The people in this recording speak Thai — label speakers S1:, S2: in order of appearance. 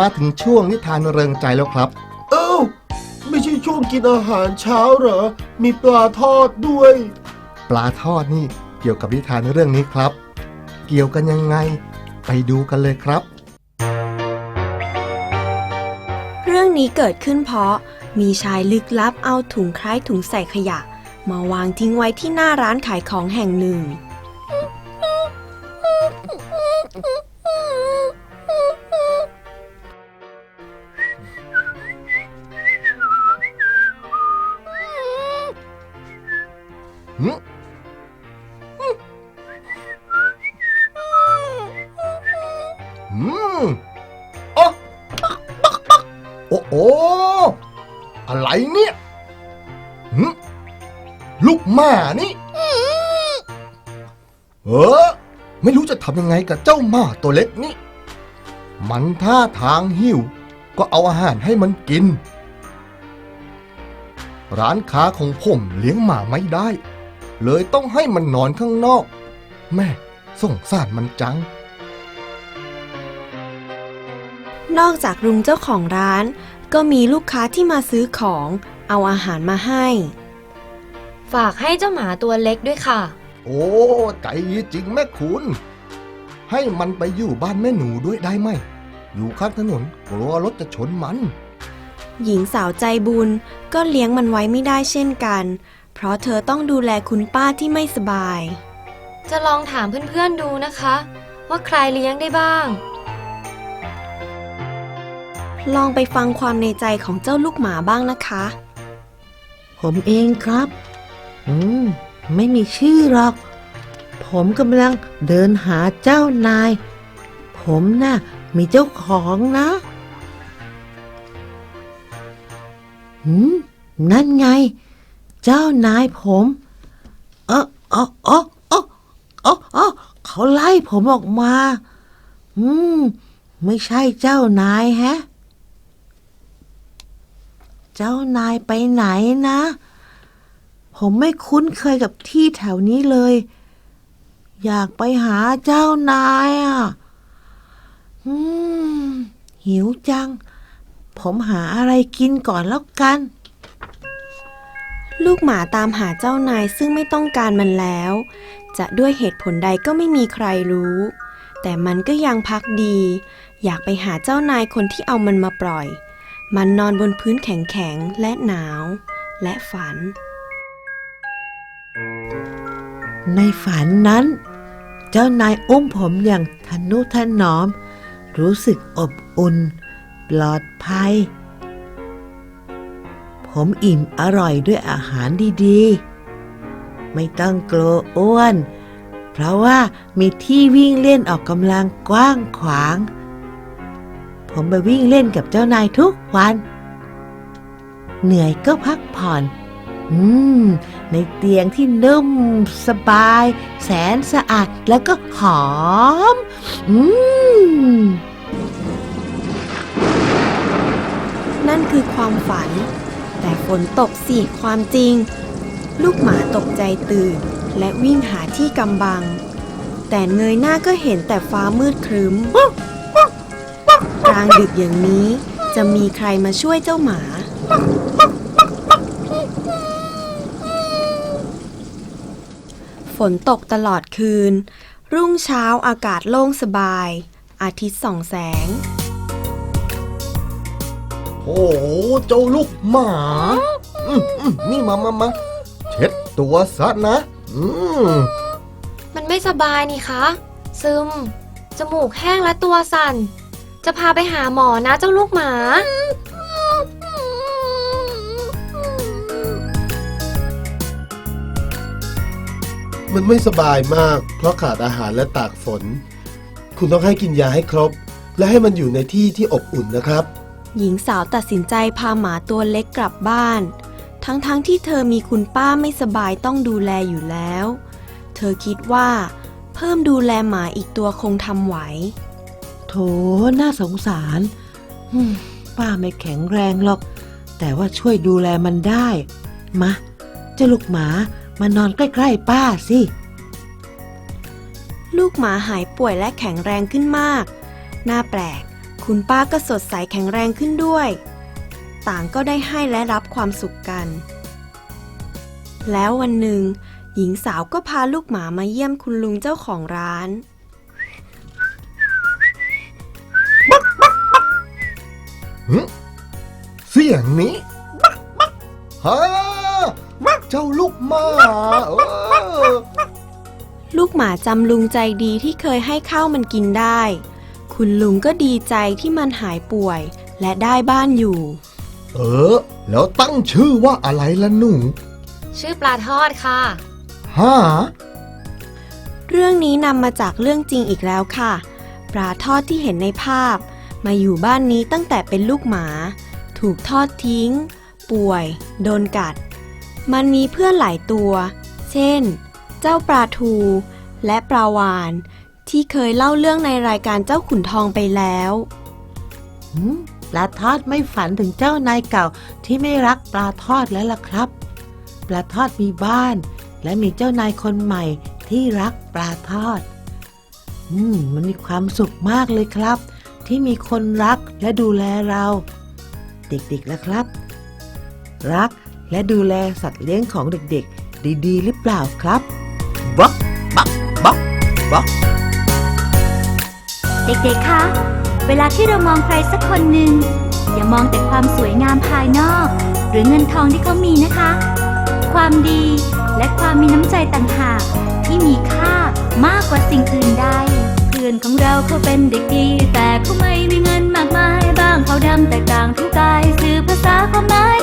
S1: มาถึงช่วงนิทานเริงใจแล้วครับ
S2: เอ้าไม่ใช่ช่วงกินอาหารเช้าเหรอ มีปลาทอดด้วย
S1: ปลาทอดนี่เกี่ยวกับนิทานเรื่องนี้ครับ เกี่ยวกันยังไง ไปดูกันเลยครับ
S3: เรื่องนี้เกิดขึ้นเพราะมีชายลึกลับเอาถุงคล้ายถุงใส่ขยะ มาวางทิ้งไว้ที่หน้าร้านขายของแห่งหนึ่ง
S1: อืมอ๊ะโอ้โออะไรเนี่ยหึลูกหมานี่เออ ไม่รู้จะทำยังไงกับเจ้าหมาตัวเล็กนี่ มันท่าทางหิว ก็เอาอาหารให้มันกิน ร้านค้าของผมเลี้ยงหมาไม่ได้ เลยต้องให้มันนอนข้างนอก แม่สงสารมันจัง
S3: นอกจากลุงเจ้าของร้าน ก็มีลูกค้าที่มาซื้อของเอาอาหารมาให้
S4: ฝากให้เจ้าหมาตัวเล็กด้วยค่ะ
S1: โอ้ใจดีจริงแม่คุณ ให้มันไปอยู่บ้านแม่หนูด้วยได้ไหม อยู่ข้างถนนกลัวรถจะชนมัน
S3: หญิงสาวใจบุญก็เลี้ยงมันไว้ไม่ได้เช่นกัน เพราะเธอต้องดูแลคุณป้าที่ไม่สบาย
S4: จะลองถามเพื่อนๆดูนะคะ ว่าใครเลี้ยงได้บ้าง
S3: ลองไปฟังความในใจของเจ้าลูกหมาบ้างนะคะ
S5: ผมเองครับ อืม ไม่มีชื่อหรอก ผมกำลังเดินหาเจ้านาย ผมน่ะ มีเจ้าของนะ หืม นั่นไง เจ้านายผมเออเออเออเออเออเออเขาไล่ผมออกมา อืม ไม่ใช่เจ้านายแฮะ เจ้านายไปไหนนะ ผมไม่คุ้นเคยกับที่แถวนี้เลย อยากไปหาเจ้านายอะ อืม หิวจัง ผมหาอะไรกินก่อนแล้วกัน
S3: ลูกหมาตามหาเจ้านายซึ่งไม่ต้องการมันแล้ว จะด้วยเหตุผลใดก็ไม่มีใครรู้ แต่มันก็ยังพักดี อยากไปหาเจ้านายคนที่เอามันมาปล่อย มันนอนบนพื้นแข็งๆและหนาว และฝัน
S5: ในฝันนั้น เจ้านายอุ้มผมอย่างทนุถนอม รู้สึกอบอุ่น ปลอดภัย ผมอิ่มอร่อยด้วยอาหารดีๆ ไม่ต้องกลัวอ้วน เพราะว่ามีที่วิ่งเล่นออกกำลังกว้างขวาง ผมไปวิ่งเล่นกับเจ้านายทุกวัน เหนื่อยก็พักผ่อน อืม ในเตียงที่นุ่มสบาย แสนสะอาดแล้วก็หอม อืม
S3: นั่นคือความฝัน แต่ฝนตกสิความจริง ลูกหมาตกใจตื่น และวิ่งหาที่กำบัง แต่เงยหน้าก็เห็นแต่ฟ้ามืดครึ้มกลางดึกอย่างนี้ จะมีใครมาช่วยเจ้าหมา ฝนตกตลอดคืน รุ่งเช้าอากาศโล่งสบาย อาทิตย์ส่องแสง
S1: โอ้โหเจ้าลูกหมาอืมอืมนี่มามามาเช็ดตัวซะนะ อืม
S4: มันไม่สบายนี่คะ ซึม จมูกแห้งและตัวสั่น จะพาไปหาหมอนะเจ้าลูกหมา
S2: มันไม่สบายมาก เพราะขาดอาหารและตากฝน คุณต้องให้กินยาให้ครบ และให้มันอยู่ในที่ที่อบอุ่นนะครับ
S3: หญิงสาวตัดสินใจพาหมาตัวเล็กกลับบ้าน ทั้งๆทที่เธอมีคุณป้าไม่สบายต้องดูแลอยู่แล้ว เธอคิดว่า เพิ่มดูแลหมาอีกตัวคงทำไหว
S5: โถ น่าสงสารอืมป้าไม่แข็งแรงหรอก แต่ว่าช่วยดูแลมันได้ มาเจ้าลูกหมามานอนใกล้ๆป้าสิ
S3: ลูกหมาหายป่วยและแข็งแรงขึ้นมาก น่าแปลก คุณป้าก็สดใสแข็งแรงขึ้นด้วย ต่างก็ได้ให้และรับความสุขกัน แล้ววันหนึ่ง หญิงสาวก็พาลูกหมามาเยี่ยมคุณลุงเจ้าของร้าน
S1: เสียงนี้ฮะเจ้าลูกหมาเออ
S3: ลูกหมาจำลุงใจดีที่เคยให้ข้าวมันกินได้ คุณลุงก็ดีใจที่มันหายป่วย และได้บ้านอยู่
S1: เออ แล้วตั้งชื่อว่าอะไรล่ะหนู
S4: ชื่อปลาทอดค่ะ
S1: ฮะ
S3: เรื่องนี้นำมาจากเรื่องจริงอีกแล้วค่ะ ปลาทอดที่เห็นในภาพ มาอยู่บ้านนี้ตั้งแต่เป็นลูกหมา ถูกทอดทิ้ง ป่วย โดนกัด มันมีเพื่อนหลายตัว เช่น เจ้าปลาทู และปลาวาน ที่เคยเล่าเรื่องในรายการเจ้าขุนทองไปแล้ว
S5: หืมปลาทอดไม่ฝันถึงเจ้านายเก่าที่ไม่รักปลาทอดแล้วล่ะครับ ปลาทอดมีบ้าน และมีเจ้านายคนใหม่ที่รักปลาทอด อืม มันมีความสุขมากเลยครับ ที่มีคนรักและดูแลเรา เด็กๆล่ะครับ รักและดูแลสัตว์เลี้ยงของเด็กๆ ดีๆ หรือเปล่าครับบ๊อกบ๊อกบ๊อกบ๊อก
S6: เด็กๆ คะ เวลาที่เรามองใครสักคนหนึ่งอย่ามองแต่ความสวยงามภายนอก หรือเงินทองที่เขามีนะคะ ความดีและความมีน้ำใจต่างหากที่มีค่ามากกว่าสิ่งอื่นใด เพื่อนของเราเขาเป็นเด็กดี แต่เขาไม่มีเงินมากมาย บ้างเขาดำแตกต่างทุกกาย สื่อภาษาความหมาย